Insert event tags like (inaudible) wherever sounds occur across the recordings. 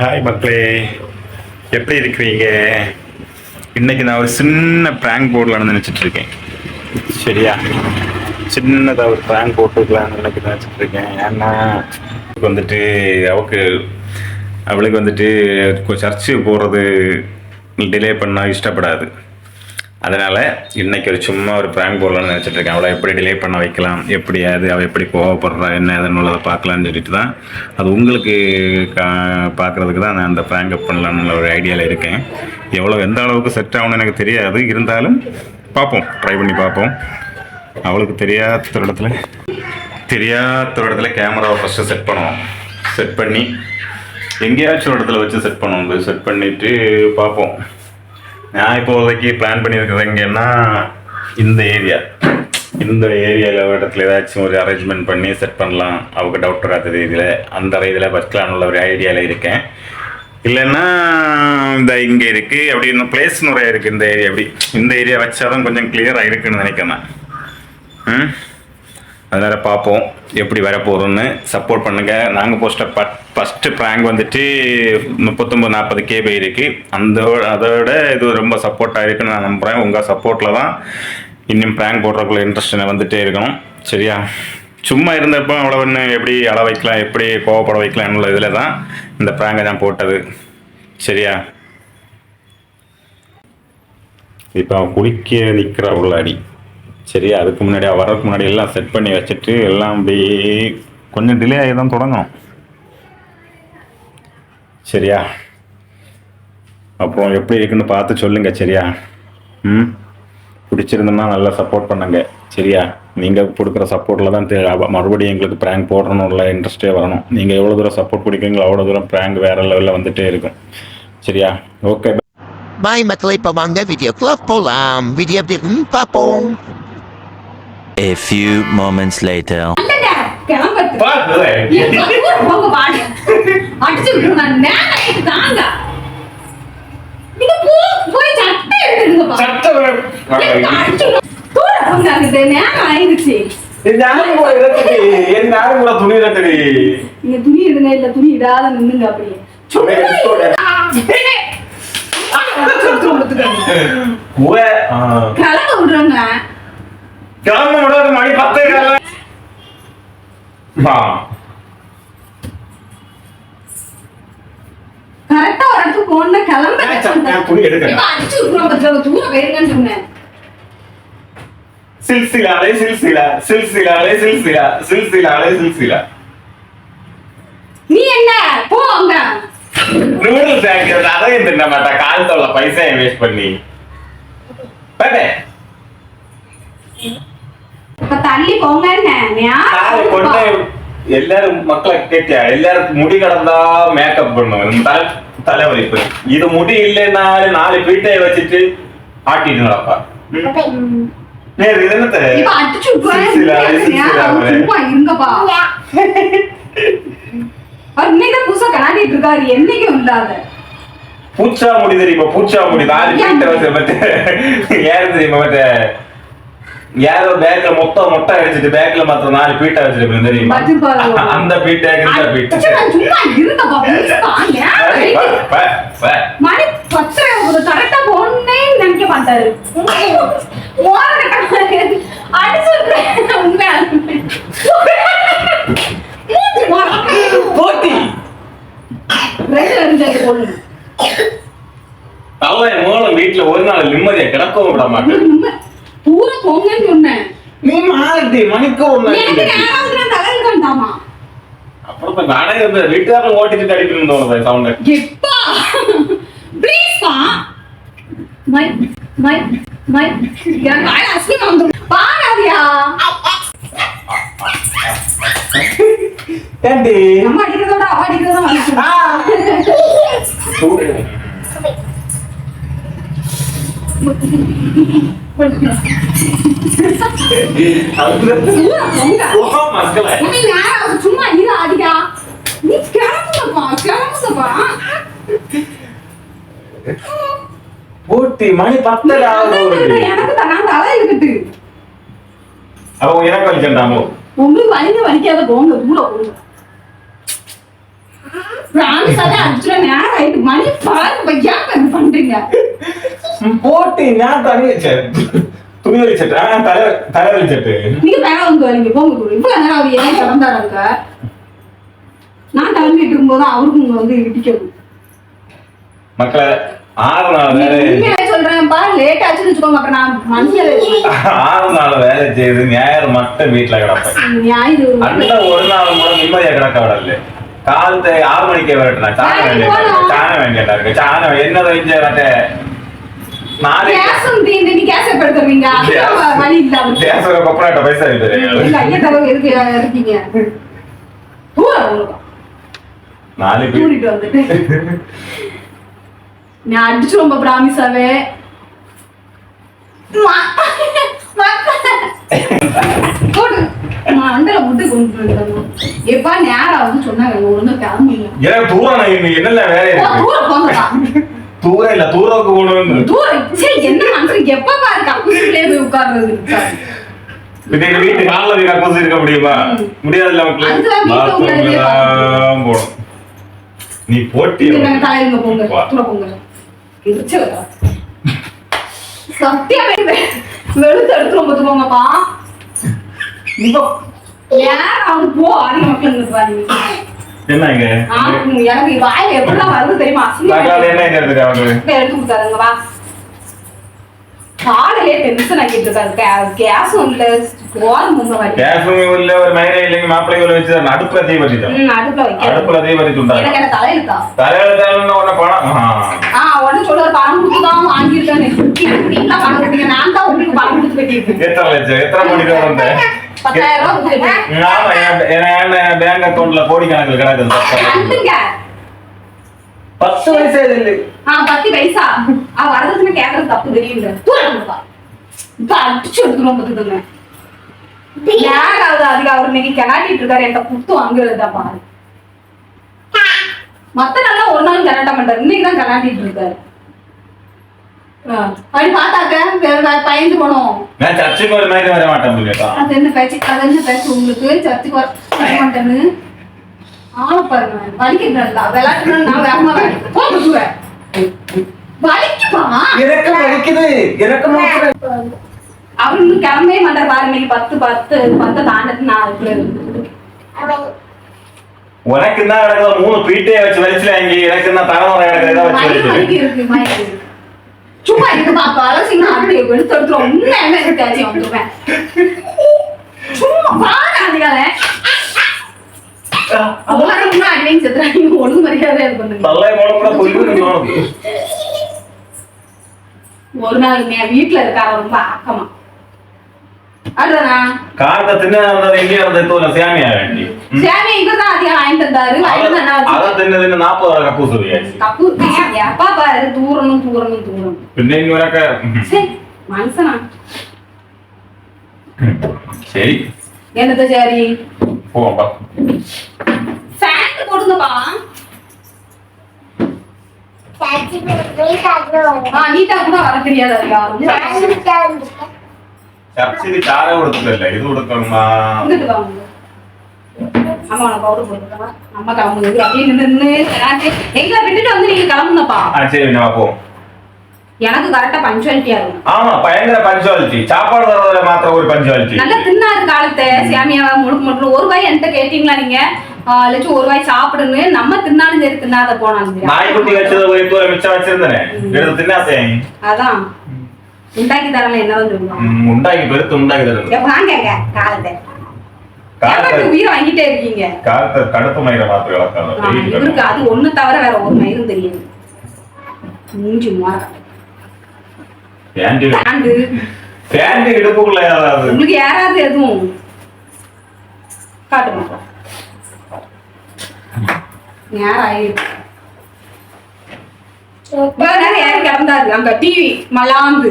Hi மக்களே எப்படி இருக்கிறீங்க? இன்னைக்கு நான் ஒரு சின்ன ப்ராங்க் போடலான்னு நினச்சிட்டு இருக்கேன். சரியா? சின்னதாக ஒரு ப்ராங்க் போட்டுக்கலான்னு எனக்கு நினச்சிட்டு இருக்கேன். ஏன்னா வந்துட்டு அவக்கு அவளுக்கு வந்துட்டு சர்ச்சு போகிறது டிலே பண்ணால் இஷ்டப்படாது. அதனால் இன்றைக்கி ஒரு சும்மா ஒரு ப்ராங்க் போடலாம்னு நினச்சிட்டு இருக்கேன் அவளை எப்படி டிலே பண்ண வைக்கலாம்? எப்படி அது? அவள் எப்படி கோவப்படுறா? என்ன ஏதுன்னு உள்ளதை பார்க்கலான்னு சொல்லிட்டு தான். அது உங்களுக்கு கா பார்க்குறதுக்கு தான் நான் அந்த ப்ராங்க் பண்ணலான்னு பண்ணலாம்னு ஒரு ஐடியாவில் இருக்கேன். எவ்வளோ எந்த அளவுக்கு செட் ஆகும்னு எனக்கு தெரியாது. இருந்தாலும் பார்ப்போம். ட்ரை பண்ணி பார்ப்போம். அவளுக்கு தெரியாத ஒரு இடத்துல தெரியாத ஒரு இடத்துல கேமராவை ஃபஸ்ட்டு செட் பண்ணுவோம். செட் பண்ணி எங்கேயாச்சும் ஒரு இடத்துல வச்சு செட் பண்ணுவோம். செட் பண்ணிவிட்டு பார்ப்போம். நான் இப்போதைக்கு பிளான் பண்ணியிருக்கிறது எங்கன்னா இந்த ஏரியா இந்த ஏரியாவில் இடத்துல ஏதாச்சும் ஒரு அரேஞ்ச்மெண்ட் பண்ணி செட் பண்ணலாம். அவங்க டவுட் வராத ரீதியில் அந்த ரீதியில் வைக்கலாம்னு ஒரு ஐடியாவில் இருக்கேன். இல்லைன்னா இந்த இங்கே இருக்குது அப்படி இன்னும் பிளேஸ் நிறைய இருக்குது இந்த ஏரியா அப்படி இந்த ஏரியா வச்சாதான் கொஞ்சம் கிளியராக இருக்குன்னு நினைக்கிறேன் நான். ம்? அதனால் பார்ப்போம் எப்படி வரப்போகுதுன்னு. சப்போர்ட் பண்ணுங்கள் நாங்கள் போஸ்ட பட் ஃபஸ்ட்டு ப்ராங்க் வந்துட்டு முப்பத்தொம்பது நாற்பது கேபி இருக்குது அந்த அதோட இது ரொம்ப சப்போர்ட்டாக இருக்குன்னு நான் நம்புகிறேன் உங்கள் சப்போர்ட்டில் தான் இன்னும் ப்ராங்க் போடுறதுக்குள்ள இன்ட்ரெஸ்ட் வந்துட்டே இருக்கணும். சரியா? சும்மா இருந்தப்போ அவ்வளோ ஒன்று எப்படி அள வைக்கலாம் எப்படி கோவப்பட வைக்கலாம்னு இதில் தான் இந்த ப்ராங்கை நான் போட்டது. சரியா? இப்போ அவன் குளிக்க நிற்கிற உள்ளாடி சரியா அதுக்கு முன்னாடி வரதுக்கு முன்னாடி எல்லாம் செட் பண்ணி வச்சுட்டு எல்லாம் அப்படியே கொஞ்சம் டிலே ஆகி தான் தொடங்கும். சரியா? அப்புறம் எப்படி இருக்குன்னு பார்த்து சொல்லுங்கள் சரியா? ம்? பிடிச்சிருந்தோம்னா நல்லா சப்போர்ட் பண்ணுங்க சரியா? நீங்கள் கொடுக்குற சப்போர்ட்டில் தான் மறுபடியும் எங்களுக்கு ப்ராங்க் போடணும்ல இன்ட்ரெஸ்ட்டே வரணும். நீங்கள் எவ்வளோ தூரம் சப்போர்ட் பிடிக்கிறீங்களோ அவ்வளோ தூரம் ப்ராங்க் வேறு லெவலில் வந்துட்டே இருக்கும். சரியா? ஓகே பாய் matloy இப்போ வாங்க போகலாம் club po பார்ப்போம். A few moments later. துணி இடுங்க இல்ல துணி இடாத நின்னுங்க அப்படியே. கிளம்ப விடுறோங்க. கிளம்ப முடியாது மணி பத்தே கரெக்டா ஒரு இடத்துக்கு போன கிளம்ப சில்சிலாலே சில்சிலா சில்சிலாலே சில்சிலா சில்சிலாலே சில்சிலா. நீ என்ன? போ அங்க. நூடுல்ஸ் ஆக்கிறது அதையும் தின்ன மாட்டா. கால் தொல்ல பைசா வேஸ்ட் பண்ணி. பாரு இப்ப தள்ளி போங்க நாளை கொண்டு எல்லாரும் மக்களை கேட்டியா எல்லாருக்கும் முடி கடந்தா மேக்கப் பண்ணுவோம் தலை தலைவலிப்பு இது முடி இல்லைன்னாலும் நாலு பீட்டையை வச்சுட்டு ஆட்டிட்டு நடப்பா நேரு இது என்னத்த புதுசா கலாண்டிட்டு இருக்காரு. என்னைக்கும் இல்லாத. பூச்சா முடி தெரியுமா? பூச்சா முடி. நாலு பீட்டை வச்சு மத்த யாரு தெரியுமா மத்த? யாரோ பேக்ல மொத்தம் மொட்டை அடிச்சிட்டு பேக்ல மாத்திரம் நாலு பீட்டை வச்சிருப்பேன் தெரியுமா. அந்த பீட்டை இந்த பீட்டை அடிச்சு நான் சும்மா இருங்கப்பா pleaseப்பா. நேரம் சரி, வா, ஆயிட்டு. வா, வா. மணி பத்தரை ஒரு கரெக்டா போனே நினைக்க மாட்டாரு ஓரக்கட்ட அடிச்சு விட்டுருவேன். உண்மையா. மூஞ்சி மொறப்பா. போட்டி ரெண்டு ரெண்டு பொண்ணு அவன் மூலம் வீட்டுல ஒரு நாள் நிம்மதியா கிடக்கவும் விட மாட்டேன் உண்மை. பூரா போங்கன்னு சொன்னேன் நீ தலையில் கண்டாமா அப்புறம் நானே இந்த வீட்டுக்காரன் ஓட்டிட்டு அடிக்கணும்னு தோணுது சவுண்ட். எப்பா? ப்ளீஸ்ப்பா மை மை மை. எனக்கு ஆயிரம் அசிங்கம் வந்துடும் பாராதியா? ஏண்டி? நம்ம அடிக்கிறதோட அவ அடிக்கிறதா மக்களை (laughs) சும்மா இது அடிக்கா நீ கிளம்புங்கப்பா கிளம்புங்கப்பா போட்டி மணி பத்தரை ஆகுது எனக்கு நான் தலை இருக்கட்டு அவன் எனக்கு வலிக்கண்டாமோ உங்களுக்கு வலிங்க வலிக்காத போங்க தூர போங்க பிரான்ஸ் அதை அடிச்சுட மணி பாருங்க ஏன் பண்றீங்க போட்டு நான் தனி துணி வச்சுட்டு தலை தலை வச்சுட்டு நீங்க மேல வந்து வரீங்க போங்க குரு இவ்வளவு நேரம் அவர் ஏன் கிளந்தாருங்க நான் கிளம்பிட்டு இருக்கும்போது அவருக்கும் உங்க வந்து இடிக்கணும் மக்களை ஆறு நாள் வேலை உண்மையாவே சொல்றேன் பா லேட் ஆச்சுன்னு வச்சுக்கோங்க அப்புறம் நான் மனுஷன் ஆறு நாள் வேலை செய்து ஞாயிறு மட்டும் வீட்டுல கிடப்பேன் ஞாயிறு அந்த ஒரு நாள் கூட நிம்மதியா கிடக்க விடல காலத்தை ஆறு மணிக்கே வரட்டுனா சாண வேண்டிய சாண வேண்டியதா இருக்கு சாண என்ன செஞ்ச எங்க ஐயா தடவை எதுக்கு இருக்கீங்க தூரம் உங்களுக்கு நாளைக்கு கூட்டிட்டு வந்துட்டு நான் அடிச்சு ரொம்ப பிராமிஸாவே போடு மண்டல விட்டு கொண்டு வந்துடணும் எப்பா நேரம் வந்து சொன்னாங்க ஒண்ணு கிளம்புங்க எனக்கு தூரம் நான் இன்னும் என்னென்ன வேலை போ, இருக்கு தூரம் போங்கப்பா தூரம் இல்ல தூரக்கு போகணும் தூரம் சரி என்ன மனுஷன் எப்ப பாரு கக்கூசிலே போய் உட்கார்றது? பின்ன எங்க வீட்டு காலில் போய் கக்கூசி இருக்க முடியுமா. முடியாதுல்ல மக்களே. அதுதான் வீட்டுல உள்ளதுலயே பாத்ரூம்ல தான் போகணும் நீ போட்டி தலையில போங்க. தூர போங்க சத்தியம் வெளுத்து எடுத்து ரொம்ப போங்கப்பா இப்போ போ அதிக மக்கள் பாருங்க. என்ன இங்க ஆ, எனக்கு வாயில எப்படிலாம் வருது தெரியுமா? அசிங்கமா என்ன அவனுக்கு இப்ப எடுத்து கொடுத்தாருங்க வா. காலையிலே டென்ஷன் ஆக்கிட்டு இருக்காரு. கேஸும் இல்ல கோலம் கேஸும் இல்ல ஒரு மயிரை இல்லைங்க மாப்பிள்ளை இவ்வளவு வச்சு அடுப்புல தீ ம் அடுப்புல தீ பற்றி எனக்கு தலையில தலையில உடனே பணம் ஆ. உடனே சொல்லுவாரு பணம் கொடுத்து தான் வாங்கியிருக்கேன்னு இப்படிலாம் பணம் கொடுத்தீங்க. நான் தான் உங்களுக்கு பணம் கொடுத்து கட்டியிருக்கேன். எத்தனை லட்சம்? எத்தனை மணிக்கு வந்த பேங்க் அக்கவுண்ட்ல கோடி கணக்கில் கிடக்குது பத்து வயசு. இல்லை? ஆ பத்து பைசா ஆ வரதுன்னு கேட்கறது தப்பு தெரியல. தூரப்பா அடிச்சு எடுத்துரும் பார்த்துக்கோங்க யாராவது அதிகம் அவர் இன்னைக்கு கிளாட்டிட்டு இருக்காரு. என்கிட்ட குத்து வாங்குறதுதான் பாரு. மத்த நாளா ஒரு நாள் கலாட்ட மாட்டாரு. இன்னைக்கு தான் கலாட்டிட்டு இருக்காரு. அப்படி பார்த்தாக்க பயந்து போனோம். நான் சர்ச்சுக்கு ஒரு மாதிரி வர மாட்டேன் கேட்டா அது என்ன பேச்சு? அது என்ன பேச்சு? உங்களுக்கு சர்ச்சுக்கு வர வர மாட்டேன்னு? ஆள பாருங்க வலிக்கிறா விளையாட்டு நான் வேகமா தூர வலிக்குமா? எனக்கு வலிக்குது. எனக்கு அவர் இன்னும் கிளம்பவே மாட்டார் பாரு இன்னைக்கு பத்து பத்து பத்து தாண்டது நான். உனக்கு தான் மூணு பீட்டே வச்சு வலிச்சுல இங்க. எனக்கு தான் தலைமுறை வச்சு வலிச்சு வலிக்கு இருக்கு மயக்கம் இருக்கு. சும்மா இருக்கு பாப்பா அலசிங்க அப்படி எடுத்து எடுத்துரும் உண்மையுமே இருக்காச்சு வந்துருவேன் சும்மா பாரு செத்துறாங்க ஒழுங்கு மரியாதை இது பண்ணுங்க. தலை மூலம் கூட பொய்வு உனக்கு ஒரு நாள் வீட்டுல இருக்கார ரொம்ப ஆக்கமா. ಕಾರಣ ತಿನ್ನದಂದ್ರೆ ಹಿಂಗೆ ಇರೋದು ಇತ್ತು ಅಲ್ಲ ಸ್ಯಾಮಿ ಆಂಟಿ ಶಾಮಿ ಇವ್ರದ ಆದಿ ಆಯ್ತು ಅಂದಾರು അത തന്നെ കക്കൂസ് വിചാരിച്ചു കപ്പു എപ്പാ പാര് ദൂരണം പിന്നെ ഇങ്ങനൊക്കെ ശ്ശേ, മനസ്സനാ ശരി. എന്താ ചാരി പോവാ ഫാൻ കൊടുന്നു പാ. ചാച്ചി ആ നീ തന്ന അറിയാതെ അറിയാം ഞാൻ ചർച്ചില് ചാര കൊടുത്തിട്ടല്ലേ ഇത് കൊടുക്കണമാ இங்கிட்டு வாங்க அம்மா நான் பவுடர் போட்டுக்கலாம் அம்மா கிளம்புது அப்படியே நின்று நின்று எங்களை விட்டுட்டு வந்து நீங்க கிளம்புங்கப்பா ആ ശരി പിന്നെ വാ, പോവാം எனக்கு கரெக்டா பஞ்சுவாலிட்டியா இருக்கும் ஆமா பயங்கர பஞ்சுவாலிட்டி சாப்பாடு தரதுல மாத்திரம் ஒரு பஞ்சுவாலிட்டி நல்லா தின்னாரு காலத்தை சாமியாவா முழுக்க முழுக்க ஒரு வாய் என்கிட்ட கேட்டீங்களா நீங்க ஆ, லட்சம் ஒரு வாய் சாப்பிடுன்னு நம்ம தின்னாலும் சரி தின்னாத போனாலும் சரி நாய்க்குட்டி வச்சது ஒரு தூரம் மிச்சம் வச்சிருந்தேன் எடுத்து தின்னாத்தேன் அதான் உண்டாக்கி தரல என்ன வந்து உண்டாக்கி பெருத்து உண்டாக்கி தரல. வாங்க காலத்தை வாங்கிட்டே இருக்கீங்க? அது ஒண்ணு தவிர வேற ஒரு மயிரும் தெரியும் உங்களுக்கு யாராவது எதுவும். காட்டுமா? யாராயிருக்கு வேற யாரும் கிடந்தாரு. அங்க டிவி மலாந்து.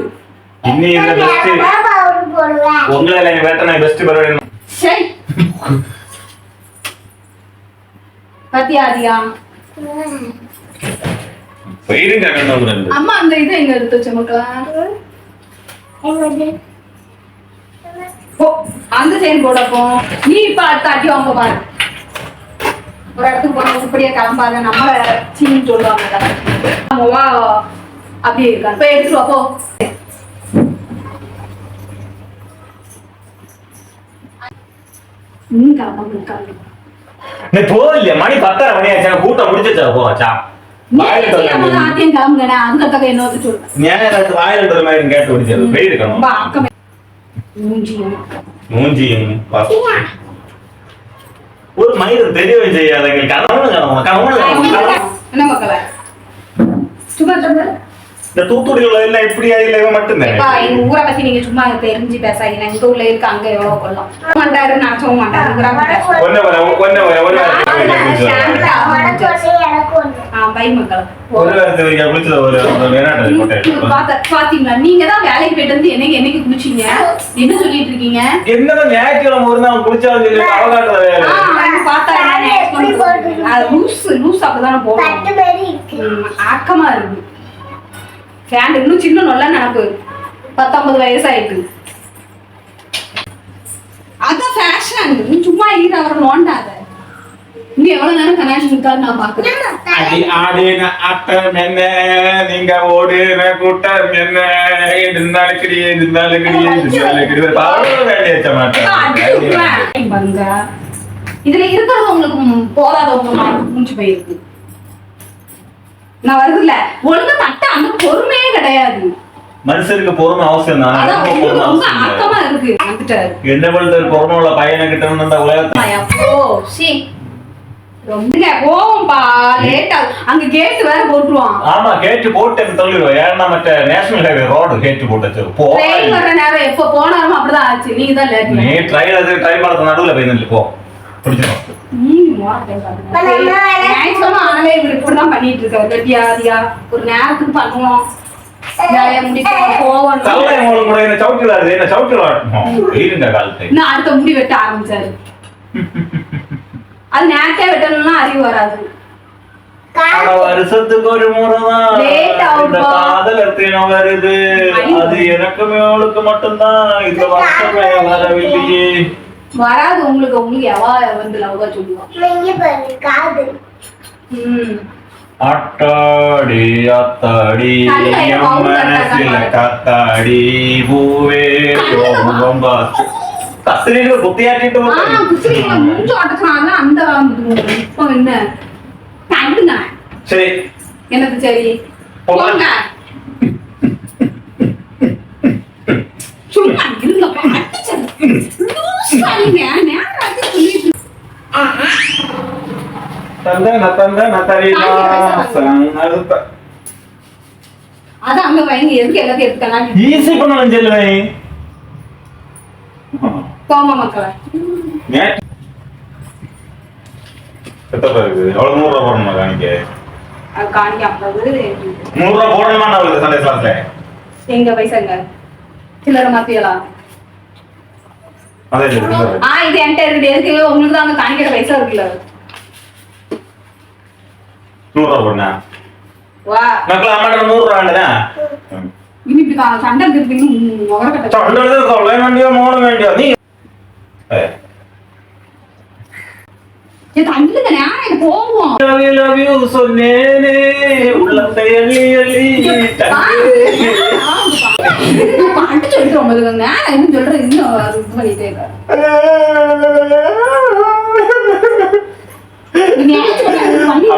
அந்த இதை எங்க நீ இப்ப அடுத்த அடி வாங்க பாரு. ஒரு இடத்துக்கு போன இப்படியே கிளம்பாத. நம்ம சீனு சொல்லுவாங்க. அப்படி இருக்கா? போய் எடுத்துருவா போ. நீ போகலையே மணி பத்தரை மணி ஆச்சு கூட்டம் முடிச்சிச்சா போச்சா ஆத்தியம் கிளம்புங்கண்ணே அதுக்காக என்ன சொல்றேன் வாயில மாதிரி கேட்டு முடிச்சது போயிருக்கணும் மூஞ்சியும். மூஞ்சியும் பா- ஒரு மனிதன் தெரியவே செய்யாத கனவுன்னு கனவு கனவுன்னு கனவு. என்ன மக்களே சும்மா இந்த தூத்துக்குடி உள்ள எல்லாம் இப்படி இல்ல இவன் மட்டும்தானே எங்க ஊரை பத்தி நீங்க சும்மா தெரிஞ்சு பேசாதீங்க. எங்க ஊர்ல இருக்க அங்க எவ்வளவு கொல்லம் மாட்டாரு நினைச்சவும் மாட்டாரு ஊரா ஒன்ன வர ஒன்ன வர ஒரு நீங்க தான் வேலைக்கு போயிட்டு வந்து என்னைக்கு என்னைக்கு குளிச்சீங்க? என்ன சொல்லிட்டு இருக்கீங்க? என்னதான் ஞாயிற்றுக்கிழமை ஒரு நாள் குளிச்சாலும் சொல்லி அவகாசம் பார்த்தா லூஸ் லூஸ் அப்பதானே போகும் ஆக்கமா இருக்கு. ஃபேன் இன்னும் சின்ன நல்ல நினப்பு பத்தொன்பது வயசாயிட்டு. அதான் ஃபேஷன் நீ சும்மா ஈர அவரை நோண்டாத. நீ எவ்வளவு நேரம் கனெக்ஷன் இருக்காது நான் பாக்குறேன் ஆடின ஆட்டம் என்ன? நீங்க ஓடுன கூட்டம் என்ன? நின்னாலுக்கடி நின்னாலுக்கடி நின்னாலுக்கடி பாவம் வேலையை வச்ச மாட்டேன். பாருங்க. இதுல இருக்கிறது உங்களுக்கு போதாதவங்க முடிஞ்சு போயிருக்கு. நான் வருதுல்ல ஒழுங்கா தட்ட அந்த பொறுமையே கிடையாது. மனுஷனுக்கு பொறுமை அவசியம் தான்? ரொம்ப. ஆக்கமா இருக்கு. வந்துட்டாரு. என்ன பண்ணுறது பொறுமை உள்ள பையனை கிட்ட இந்த உலகத்தை ரொம்ப போவோம்பா லேட்டா அங்க கேட் வேற போட்டுருவான். ஆமா கேட்டு போட்டு சொல்லிடுவோம். ஏன்னா மற்ற நேஷனல் ஹைவே ரோடு கேட்டு போட்டு போ. ட்ரெயின் நேரம் எப்ப போனாலும் அப்படிதான் ஆச்சு. நீங்க தான் லேட் நீ ட்ரைல் அது ட்ரை பண்ணது நடுவுல போய் நில்லு போ. பிடிச்சிடும் பண்ணிட்டு இருக்காரு கட்டியா அதியா ஒரு நேரத்துக்கு பண்ணுவோம். அடுத்த முடி வெட்ட ஆரம்பிச்சாரு. அது நேரத்தே வெட்டணும்னா அறிவு வராது. வருஷத்துக்கு ஒரு முறைதான் வருது. அது அவளுக்கு மட்டும்தான். இந்த வருஷமே வரவில்லையே. வராது உங்களுக்கு உங்களுக்கு எவா வந்து லவ்வா சொல்லுவான் ம். அட்டாடி அத்தாடி மனசில கத்தாடி பூவே குத்தியாட்டிட்டு குச்சிரிங்க மூஞ்சு அடக்குறாங்க அந்த இப்போ என்ன? சரி. எனக்கு சரி? போங்க. போங்க சும்மா இருங்கப்பா அடிச்சது லூசாயிங்க நேரம் ஆச்சு சொல்லிட்டு சன்னருத்த அதான் அங்க பையங்க எதுக்கு எல்லாத்தையும் எடுத்துக்கலாம் ஈஸி பண்ணலாம் செல்லுவேன் போமா மக்களை. எத்தனை இருக்குது எவ்வளவு நூறு ரூபா போடணுமா காணிக்க? காணிக்க ஐம்பது நூறு ரூபா போடணுமா அவளுக்கு சண்டே கிளாஸ்ல எங்க பைசாங்க சில்லறை மாத்தியலாம் அதே சரி ஆ இது என்கிட்ட இருக்கு எதுக்கு? உங்களுக்கு தான் அங்க காணிக்கிற பைசா இருக்குல்ல. நூறு ரூபா போடணா வா. மக்கள் அம்மாட்ட நூறு ரூபா வேண்டதா இனி இப்படி சண்டை இருக்கு முகரக்கட்ட தொண்டது கொள்ள வேண்டிய மோட வேண்டிய நீ சொன்னேனே உள்ளத்தை அள்ளி அள்ளி. பாட்டு சொல்லிட்டு ரொம்ப நேரம் என்ன சொல்றது இன்னும் அது இது பண்ணிட்டே இருக்காரு நீ ஞாயிற்றுக்கிழமை பண்ணி அம்மா கதை தொடங்கிச்சா அம்மா கதை தொடங்கிச்சா அம்மா கதை தொடங்கிச்சா மூஞ்சி மோ அம்மைக்கு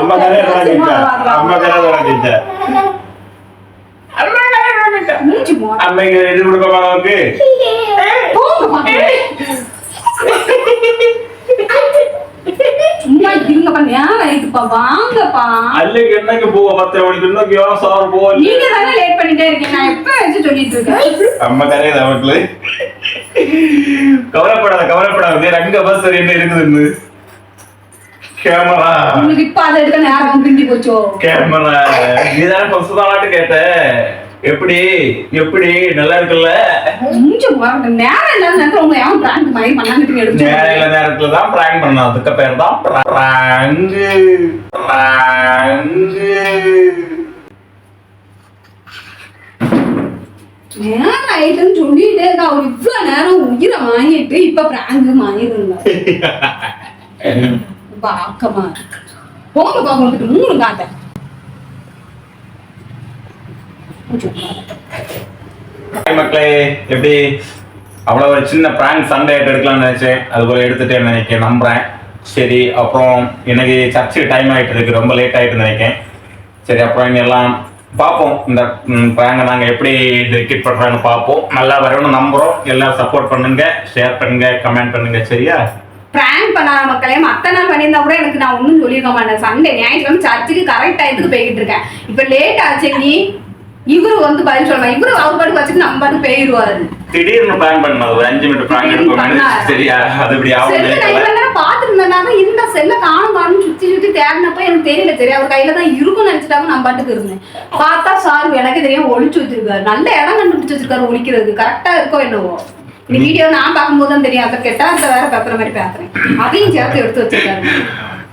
இது கொடுக்க நமக்கு போங்க பாக்கலாம். சும்மா இருங்கப்பா நேரம் ஆயிட்டுப்பா வாங்கப்பா. அல்லக்கு என்னக்கு போவ பத்து மணிக்கு இன்னும் விவசாயம் போவ நீங்க தானே லேட் பண்ணிட்டே இருக்கீங்க. நான் எப்ப வச்சு சொல்லிட்டு இருக்கேன்? அம்மா கரையை நமக்கு கவலைப்படாத கவலைப்படாத. அங்க பஸ் என்ன இருக்குதுன்னு கேமரா. உங்களுக்கு இப்ப அதை எடுக்க நேரம் பிந்தி போச்சோ? கேமரா. ஃபர்ஸ்ட் தான் கேட்ட. எப்படி? எப்படி? நல்லா இருக்குல்ல? முகரக்கட்ட நேரம் இல்லாத நேரத்துல உங்களை எவன் பிராங்க் மாதிரி பண்ணாங்கிட்டு எடுத்து நேர நேரத்துல தான் பிராங்க் பண்ணோம் அதுக்கு பேர் தான் பிராங்க் பிராங்க் நேரம் ஆயிட்டுன்னு சொல்லிட்டே இருக்கா. அவர் இவ்வளவு நேரம் உயிரை வாங்கிட்டு இப்ப பிராங்க் வாங்கிருந்தா (laughs) பாக்கமா இருக்கு. போங்க பாக்க வந்துட்டு மூணு காட்ட. ஹாய் மக்களே எப்படி? அவ்வளோ ஒரு சின்ன பிராங்க் சண்டே எடுக்கலாம்னு நினைச்சேன். அது போல எடுத்துட்டேன்னு நினைக்கிறேன் நம்புறேன். சரி அப்புறம் எனக்கு சர்ச்சுக்கு டைம் ஆகிட்டு இருக்கு. ரொம்ப லேட் ஆகிட்டு நினைக்கிறேன் சரி அப்புறம் இங்க எல்லாம் பார்ப்போம். இந்த பிராங்கை நாங்கள் எப்படி டிக்கெட் பண்ணுறாங்கன்னு பார்ப்போம். நல்லா வரணும்னு நம்புகிறோம் எல்லாம் சப்போர்ட் பண்ணுங்க ஷேர் பண்ணுங்க கமெண்ட் பண்ணுங்க. சரியா? பிராங்க் பண்ணாத மக்களே மத்த நாள் பண்ணியிருந்தா கூட எனக்கு நான் ஒன்றும் சொல்லியிருக்க மாட்டேன். சண்டே ஞாயிற்றுக்கிழமை சர்ச்சுக்கு கரெக்ட் டயத்துக்கு போய்கிட்டு இருக்கேன். இப்போ லேட் ஆச்சு நீ இவரு வந்து பதில் சொல்லலாம் இவரு அவர் பாட்டுக்கு வச்சுட்டு நம்ம பாட்டுக்கு போயிடுவாரு. திடீர்னு பிளான் பண்ணது ஒரு அஞ்சு மினிட் பிளான் பண்ணாரு. சரியா? அது இப்படி ஆகும் இருந்தேன்னா இந்த செல்ல காணும் காணும் சுத்தி சுத்தி தேடினப்ப எனக்கு தெரியல. சரி அவர் கையில தான் இருக்கும்னு நினைச்சிட்டாங்க நான் பாட்டுக்கு இருந்தேன். பார்த்தா சார் எனக்கு தெரியும் ஒளிச்சு வச்சிருக்காரு. நல்ல இடம் கண்டுபிடிச்சு வச்சிருக்காரு ஒழிக்கிறதுக்கு கரெக்டா இருக்கோ என்னவோ. இந்த வீடியோ நான் பார்க்கும்போது தான் தெரியும். அதை கெட்டா அந்த வேற பேசுற மாதிரி பேசுறேன் அதையும் சேர்த்து எடுத்து வச்சிருக்காரு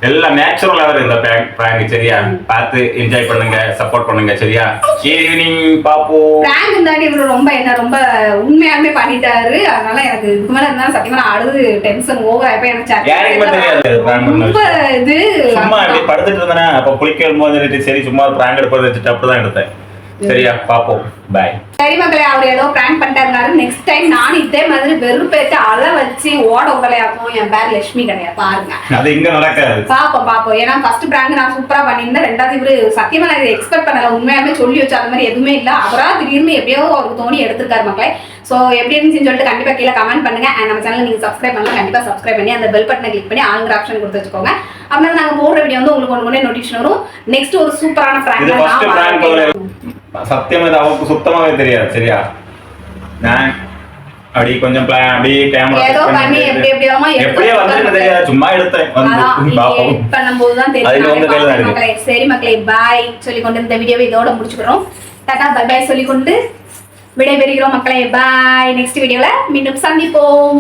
எல்லாம் நேச்சுரலா வரும் இந்த பிராங்க் பிராங்க் சரியா? பார்த்து என்ஜாய் பண்ணுங்க சப்போர்ட் பண்ணுங்க சரியா? ஈவினிங் பாப்போம் பிராங்க் இருந்தாடி இவரு ரொம்ப என்ன ரொம்ப உண்மையாலுமே பண்ணிட்டாரு. அதனால எனக்கு இதுக்கு மேல இருந்தாலும் சத்தியமா நான் அழுது டென்ஷன் ஓவர் ஆயப்ப எனக்கு ரொம்ப இது. சும்மா படுத்துட்டு இருந்தேனா அப்ப குளிக்கும் போது சரி சும்மா பிராங்க் எடுப்பது வச்சுட்டு அப்படிதான் எடுத்தேன். சரியா பாப்போம் பாய் சரி மக்களே அவர் ஏதோ பிராங்க் பண்ணிட்டாருனாரு. நெக்ஸ்ட் டைம் நானும் இதே மாதிரி வெறுப்பேத்து அழ வச்சு ஓட உடலையாக்கும் என் பேர் லட்சுமி கிடையாது. பாருங்க. அது இங்க நடக்காது. பாப்போம் பாப்போம் ஏன்னா ஃபர்ஸ்ட் பிராங்க் நான் சூப்பரா பண்ணியிருந்தேன். ரெண்டாவது இவரு சத்தியமா நான் இதை எக்ஸ்பெக்ட் பண்ணல. உண்மையாலுமே சொல்லி வச்ச அந்த மாதிரி எதுவுமே இல்ல. அவரா திடீர்னு எப்படியோ அவருக்கு தோணி எடுத்திருக்காரு மக்களே சோ எப்படி இருந்துச்சுன்னு சொல்லிட்டு கண்டிப்பா கீழே கமெண்ட் பண்ணுங்க. And நம்ம சேனல் நீங்க சப்ஸ்கிரைப் பண்ணலாம் கண்டிப்பா சப்ஸ்கிரைப் பண்ணி அந்த பெல் பட்டனை கிளிக் பண்ணி ஆளுங்கிற ஆப்ஷன் கொடுத்து வச்சுக்கோங்க. அப்படின்னா நாங்க போடுற வீடியோ வந்து உங்களுக்கு ஒன்று ஒன்று நோட்டிஃபிகேஷன் வரும். நெக்ஸ்ட் ஒரு சூப்பரான பிராங்க் சத்தியமா அவருக்கு சுத்தமாவே தெரியாது சரியா? நான் அப்படி கொஞ்சம் plan அப்படி கேமரா ஏதோ பண்ணி எப்படி எப்படியோமா எப்படியே வந்து தெரியாது சும்மா எடுத்தேன் (laughs) தெரியும். கையில தான். மக்களே, சரி மக்களே பாய் சொல்லிக்கொண்டு இந்த வீடியோவை இதோட முடிச்சுக்கிறோம். டாடா பை பாய் சொல்லிக்கொண்டு. விடைபெறுகிறோம் மக்களே பாய் நெக்ஸ்ட் வீடியோல மீண்டும் சந்திப்போம்